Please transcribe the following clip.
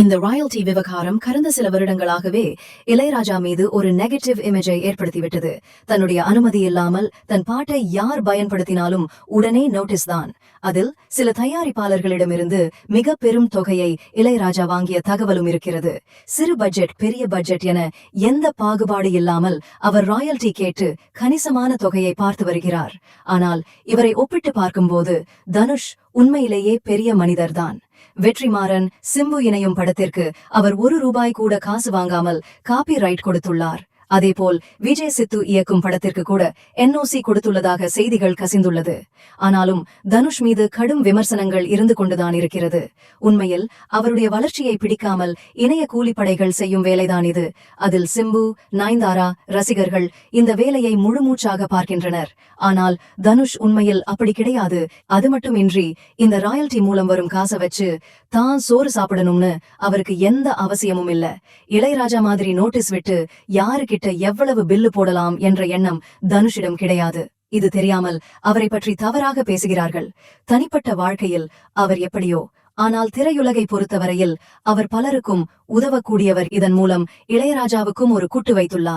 இந்த ராயல்டி விவகாரம் கடந்த சில வருடங்களாகவே இளையராஜா மீது ஒரு நெகட்டிவ் இமேஜை ஏற்படுத்திவிட்டது. தன்னுடைய அனுமதி இல்லாமல் தன் பாட்டை யார் பயன்படுத்தினாலும் உடனே நோட்டீஸ் தான். அதில் சில தயாரிப்பாளர்களிடமிருந்து மிக பெரும் தொகையை இளையராஜா வாங்கிய தகவலும் இருக்கிறது. சிறு பட்ஜெட் பெரிய பட்ஜெட் என எந்த பாகுபாடு இல்லாமல் அவர் ராயல்டி கேட்டு கணிசமான தொகையை பார்த்து வருகிறார். ஆனால் இவரை ஒப்பிட்டு பார்க்கும்போது தனுஷ் உண்மையிலேயே பெரிய மனிதர்தான். வெற்றிமாறன் சிம்பு இணையும் படத்திற்கு அவர் ஒரு ரூபாய் கூட காசு வாங்காமல் காப்பி ரைட் கொடுத்துள்ளார். அதேபோல் விஜய் சித்து இயக்கும் படத்திற்கு கூட என்ஓசி கொடுத்துள்ளதாக செய்திகள் கசிந்துள்ளது. ஆனாலும் தனுஷ் மீது கடும் விமர்சனங்கள் இருந்து கொண்டுதான் இருக்கிறது. உண்மையில் அவருடைய வளர்ச்சியை பிடிக்காமல் இணைய கூலிப்படைகள் செய்யும் வேலைதான் இது. அதில் சிம்பு நயன்தாரா ரசிகர்கள் இந்த வேலையை முழுமூச்சாக பார்க்கின்றனர். ஆனால் தனுஷ் உண்மையில் அப்படி கிடையாது. அது மட்டுமின்றி இந்த ராயல்டி மூலம் வரும் காசை வச்சு தான் சோறு சாப்பிடணும்னு அவருக்கு எந்த அவசியமும் இல்ல. இளையராஜா மாதிரி நோட்டீஸ் விட்டு யாருக்கு கிட்ட எவ்வளவு பில்லு போடலாம் என்ற எண்ணம் தனுஷிடம் கிடையாது. இது தெரியாமல் அவரை பற்றி தவறாக பேசுகிறார்கள். தனிப்பட்ட வாழ்க்கையில் அவர் எப்படியோ ஆனால் திரையுலகை பொறுத்தவரையில் அவர் பலருக்கும் உதவக்கூடியவர் இதன் மூலம் இளையராஜாவுக்கும் ஒரு குட்டு வைத்துள்ளார்.